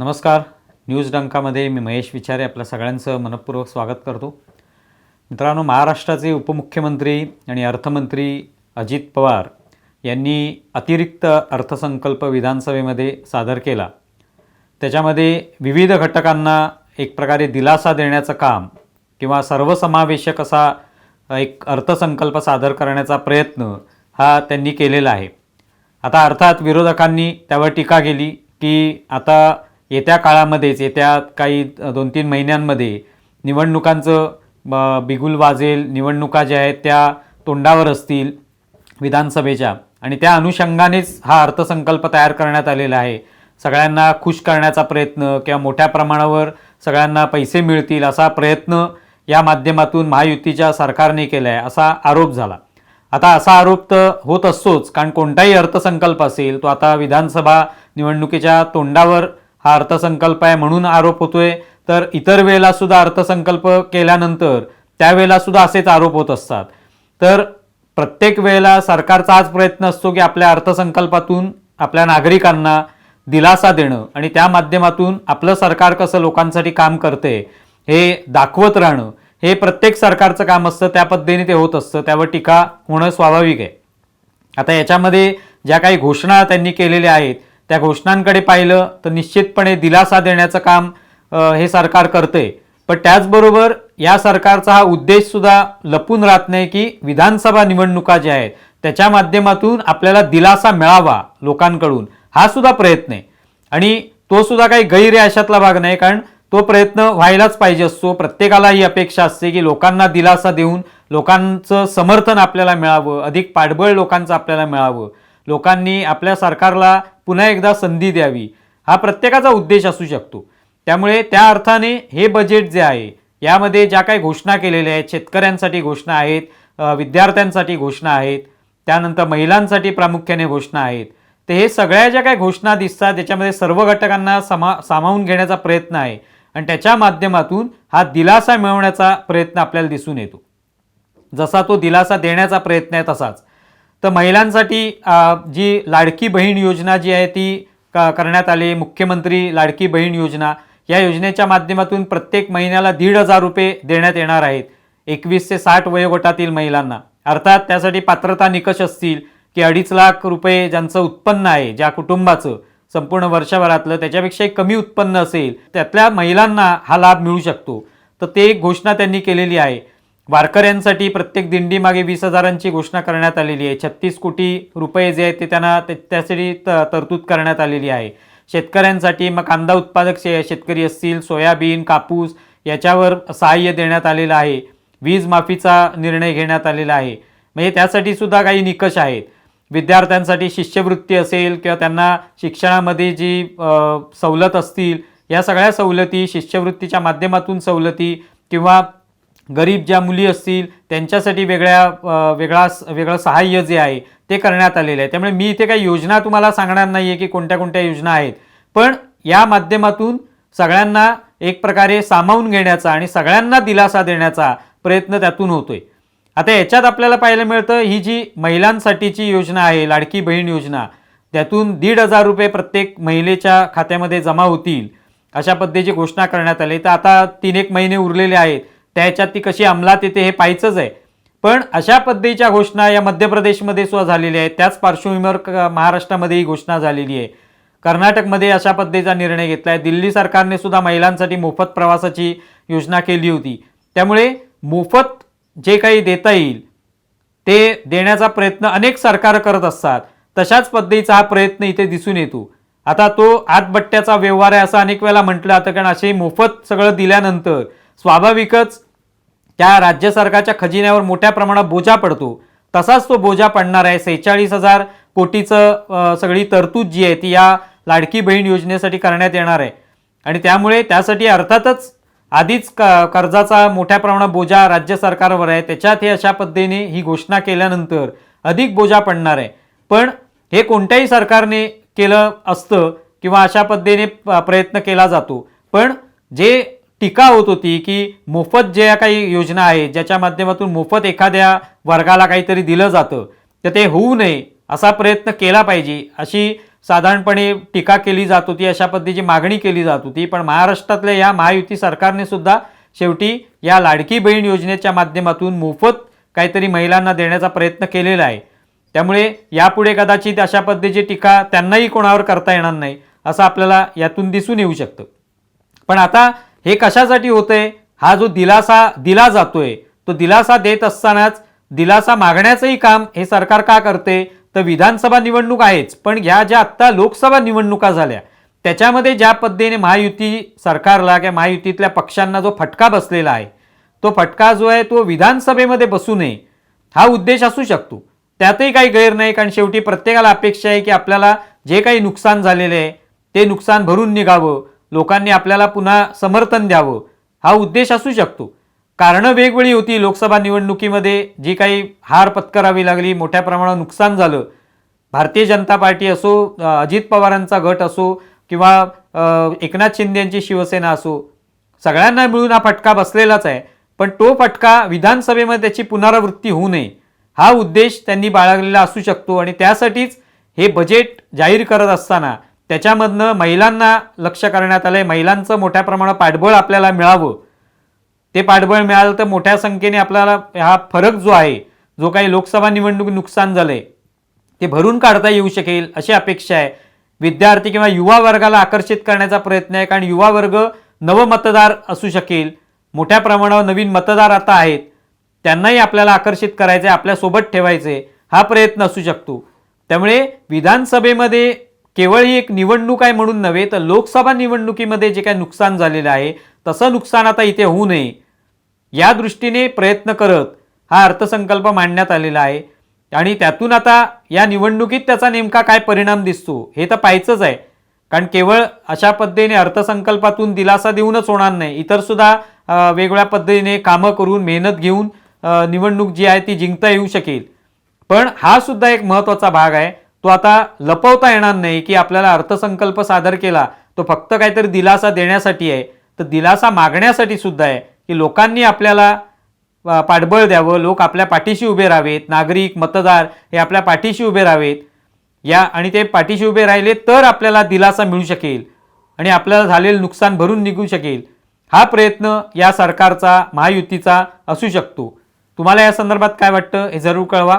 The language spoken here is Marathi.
नमस्कार. न्यूज डंकामध्ये मी महेश विचारे आपल्या सगळ्यांचं मनपूर्वक स्वागत करतो. मित्रांनो महाराष्ट्राचे उपमुख्यमंत्री आणि अर्थमंत्री अजित पवार यांनी अतिरिक्त अर्थसंकल्प विधानसभेमध्ये सादर केला. त्याच्यामध्ये विविध घटकांना एक प्रकारे दिलासा देण्याचं काम किंवा सर्वसमावेशक असा एक अर्थसंकल्प सादर करण्याचा प्रयत्न हा त्यांनी केलेला आहे. आता अर्थात विरोधकांनी त्यावर टीका केली की आता येत्या काळामध्येच येत्या काही दोन तीन महिन्यांमध्ये निवडणुकांचं ब- बिगुल वाजेल निवडणुका ज्या आहेत त्या तोंडावर असतील विधानसभेच्या. आणि त्या अनुषंगानेच हा अर्थसंकल्प तयार करण्यात आलेला आहे. सगळ्यांना खुश करण्याचा प्रयत्न किंवा मोठ्या प्रमाणावर सगळ्यांना पैसे मिळतील असा प्रयत्न या माध्यमातून महायुतीच्या सरकारने केला आहे असा आरोप झाला. आता असा आरोप तर होत असतोच कारण कोणताही अर्थसंकल्प असेल तो आता विधानसभा निवडणुकीच्या तोंडावर हा अर्थसंकल्प आहे म्हणून आरोप होतोय. तर इतर वेळेला सुद्धा अर्थसंकल्प केल्यानंतर त्यावेळेला सुद्धा असेच आरोप होत असतात. तर प्रत्येक वेळेला सरकारचा हाच प्रयत्न असतो की आपल्या अर्थसंकल्पातून आपल्या नागरिकांना दिलासा देणं आणि त्या माध्यमातून आपलं सरकार कसं लोकांसाठी काम करते हे दाखवत राहणं हे प्रत्येक सरकारचं काम असतं. त्या पद्धतीने ते होत असतं. त्यावर टीका होणं स्वाभाविक आहे. आता याच्यामध्ये ज्या काही घोषणा त्यांनी केलेल्या आहेत त्या घोषणांकडे पाहिलं तर निश्चितपणे दिलासा देण्याचं काम हे सरकार करते पण त्याचबरोबर या सरकारचा हा उद्देश सुद्धा लपून राहत नाही की विधानसभा निवडणुका ज्या आहेत त्याच्या माध्यमातून आपल्याला दिलासा मिळावा लोकांकडून हा सुद्धा प्रयत्न आहे. आणि तो सुद्धा काही गैर आहे अशातला भाग नाही कारण तो प्रयत्न व्हायलाच पाहिजे असतो. प्रत्येकाला ही अपेक्षा असते की लोकांना दिलासा देऊन लोकांचं समर्थन आपल्याला मिळावं अधिक पाठबळ लोकांचं आपल्याला मिळावं. लोकांनी आपल्या सरकारला पुन्हा एकदा संधी द्यावी. हा प्रत्येकाचा उद्देश असू शकतो. त्यामुळे त्या अर्थाने हे बजेट जे आहे यामध्ये ज्या काही घोषणा केलेल्या आहेत शेतकऱ्यांसाठी घोषणा आहेत विद्यार्थ्यांसाठी घोषणा आहेत त्यानंतर महिलांसाठी प्रामुख्याने घोषणा आहेत. तर हे सगळ्या ज्या काही घोषणा दिसतात त्याच्यामध्ये सर्व घटकांना समा सामावून घेण्याचा प्रयत्न आहे. आणि त्याच्या माध्यमातून हा दिलासा मिळवण्याचा प्रयत्न आपल्याला दिसून येतो. जसा तो दिलासा देण्याचा प्रयत्न आहे तसाच. तर महिलांसाठी जी लाडकी बहीण योजना जी आहे ती क- करण्यात आली. मुख्यमंत्री लाडकी बहीण योजना. या योजनेच्या माध्यमातून प्रत्येक महिन्याला दीड हजार रुपये देण्यात येणार आहेत. एकवीस ते साठ वयोगटातील महिलांना. अर्थात त्यासाठी पात्रता निकष असतील की अडीच लाख रुपये ज्यांचं उत्पन्न आहे ज्या कुटुंबाचं संपूर्ण वर्षभरातलं त्याच्यापेक्षाही कमी उत्पन्न असेल त्यातल्या महिलांना हा लाभ मिळू शकतो. तर ते एक घोषणा त्यांनी केलेली आहे. वारकऱ्यांसाठी प्रत्येक दिंडीमागे वीस हजारांची घोषणा करण्यात आलेली आहे. छत्तीस कोटी रुपये जे आहेत ते त्यांना ते- त्यासाठी त- तरतूद करण्यात आलेली आहे. शेतकऱ्यांसाठी मग कांदा उत्पादक शे शेतकरी असतील सोयाबीन कापूस याच्यावर सहाय्य देण्यात आलेलं आहे. वीज माफीचा निर्णय घेण्यात आलेला आहे. म्हणजे त्यासाठी सुद्धा काही निकष आहेत. विद्यार्थ्यांसाठी शिष्यवृत्ती असेल किंवा त्यांना शिक्षणामध्ये जी सवलत असतील या सगळ्या सवलती शिष्यवृत्तीच्या माध्यमातून सवलती किंवा गरीब ज्या मुली असतील त्यांच्यासाठी वेगळ्या वेगळा वेगळं सहाय्य जे आहे ते करण्यात आलेलं आहे. त्यामुळे मी इथे काही योजना तुम्हाला सांगणार नाही आहे की कोणत्या कोणत्या योजना आहेत. पण या माध्यमातून सगळ्यांना एक प्रकारे सामावून घेण्याचा आणि सगळ्यांना दिलासा देण्याचा प्रयत्न त्यातून होतोय. आता याच्यात आपल्याला पाहायला मिळतं ही जी महिलांसाठीची योजना आहे लाडकी बहीण योजना त्यातून दीड हजार रुपये प्रत्येक महिलेच्या खात्यामध्ये जमा होतील अशा पद्धतीची घोषणा करण्यात आली. तर आता तीन एक महिने उरलेले आहेत. त्याच्यात ती कशी अंमलात येते हे पाहायचंच आहे. पण अशा पद्धतीच्या घोषणा या मध्य प्रदेशमध्ये सुद्धा झालेल्या आहेत. त्याच पार्श्वभूमीवर महाराष्ट्रामध्ये ही घोषणा झालेली आहे. कर्नाटकमध्ये अशा पद्धतीचा निर्णय घेतला आहे दिल्ली सरकारने सुद्धा महिलांसाठी मोफत प्रवासाची योजना केली होती. त्यामुळे मोफत जे काही देता येईल ते देण्याचा प्रयत्न अनेक सरकार करत असतात. तशाच पद्धतीचा हा प्रयत्न इथे दिसून येतो. आता तो आतबट्ट्याचा व्यवहार आहे असं अनेक वेळेला म्हटलं जातं. कारण असे मोफत सगळं दिल्यानंतर स्वाभाविकच त्या राज्य सरकारच्या खजिन्यावर मोठ्या प्रमाणात बोजा पडतो. तसाच तो बोजा पडणार आहे. सेहेचाळीस हजार कोटीचं सगळी तरतूद जी आहे ती या लाडकी बहीण योजनेसाठी करण्यात येणार आहे. आणि त्यामुळे त्यासाठी अर्थातच आधीच क कर्जाचा मोठ्या प्रमाणात बोजा राज्य सरकारवर आहे. त्याच्यात हे अशा पद्धतीने ही घोषणा केल्यानंतर अधिक बोजा पडणार आहे. पण हे कोणत्याही सरकारने केलं असतं किंवा अशा पद्धतीने प- प्रयत्न केला जातो. पण जे टीका होत होती की मोफत ज्या काही योजना आहेत ज्याच्या माध्यमातून मोफत एखाद्या वर्गाला काहीतरी दिलं जातं तर ते होऊ नये असा प्रयत्न केला पाहिजे अशी साधारणपणे टीका केली जात होती अशा पद्धतीची मागणी केली जात होती. पण महाराष्ट्रातल्या या महायुती सरकारने सुद्धा शेवटी या लाडकी बहीण योजनेच्या माध्यमातून मोफत काहीतरी महिलांना देण्याचा प्रयत्न केलेला आहे. त्यामुळे यापुढे कदाचित अशा पद्धतीची टीका त्यांनाही कोणावर करता येणार नाही असं आपल्याला यातून दिसून येऊ शकतं. पण आता हे कशासाठी होतंय? हा जो दिलासा दिला जातोय तो दिलासा देत असतानाच दिलासा मागण्याचंही काम हे सरकार का करते? तर विधानसभा निवडणूक आहेच पण ह्या ज्या आत्ता लोकसभा निवडणुका झाल्या त्याच्यामध्ये ज्या पद्धतीने महायुती सरकारला किंवा महायुतीतल्या पक्षांना जो फटका बसलेला आहे तो फटका जो आहे तो विधानसभेमध्ये बसू नये हा उद्देश असू शकतो. त्यातही काही गैर नाही कारण शेवटी प्रत्येकाला अपेक्षा आहे की आपल्याला जे काही नुकसान झालेलं आहे ते नुकसान भरून निघावं. लोकांनी आपल्याला पुन्हा समर्थन द्यावं हा उद्देश असू शकतो. कारणं वेगवेगळी होती. लोकसभा निवडणुकीमध्ये जी काही हार पत्करावी लागली मोठ्या प्रमाणात नुकसान झालं. भारतीय जनता पार्टी असो अजित पवारांचा गट असो किंवा एकनाथ शिंदे यांची शिवसेना असो सगळ्यांना मिळून हा फटका बसलेलाच आहे. पण तो फटका विधानसभेमध्ये त्याची पुनरावृत्ती होऊ नये हा उद्देश त्यांनी बाळगलेला असू शकतो. आणि त्यासाठीच हे बजेट जाहीर करत असताना त्याच्यामधनं महिलांना लक्ष करण्यात आलंय. महिलांचं मोठ्या प्रमाणात पाठबळ आपल्याला मिळावं. ते पाठबळ मिळालं तर मोठ्या संख्येने आपल्याला हा फरक जो आहे जो काही लोकसभा निवडणूक नुकसान झालंय ते भरून काढता येऊ शकेल अशी अपेक्षा आहे. विद्यार्थी किंवा युवा वर्गाला आकर्षित करण्याचा प्रयत्न आहे कारण युवा वर्ग नवमतदार असू शकेल. मोठ्या प्रमाणावर नवीन मतदार आता आहेत. त्यांनाही आपल्याला आकर्षित करायचे आपल्यासोबत ठेवायचे हा प्रयत्न असू शकतो. त्यामुळे विधानसभेमध्ये केवळ ही एक निवडणूक आहे म्हणून नव्हे तर लोकसभा निवडणुकीमध्ये जे काही नुकसान झालेलं आहे तसं नुकसान आता इथे होऊ नये. या दृष्टीने प्रयत्न करत हा अर्थसंकल्प मांडण्यात आलेला आहे. आणि त्यातून आता या निवडणुकीत त्याचा नेमका काय परिणाम दिसतो हे तर पाहायचंच आहे. कारण केवळ अशा पद्धतीने अर्थसंकल्पातून दिलासा देऊनच होणार नाही इतरसुद्धा वेगळ्या वेगवेगळ्या पद्धतीने कामं करून मेहनत घेऊन निवडणूक जी आहे ती जिंकता येऊ शकेल. पण हा सुद्धा एक महत्त्वाचा भाग आहे. तो आता लपवता येणार नाही की आपल्याला अर्थसंकल्प सादर केला तो फक्त काहीतरी दिलासा देण्यासाठी आहे. तर दिलासा मागण्यासाठी सुद्धा आहे की लोकांनी आपल्याला पाठबळ द्यावं लोक आपल्या पाठीशी उभे राहावेत नागरिक मतदार हे आपल्या पाठीशी उभे राहावेत. या आणि ते पाठीशी उभे राहिले तर आपल्याला दिलासा मिळू शकेल आणि आपल्याला झालेलं नुकसान भरून निघू शकेल. हा प्रयत्न या सरकारचा महायुतीचा असू शकतो. तुम्हाला या संदर्भात काय वाटतं हे जरूर कळवा.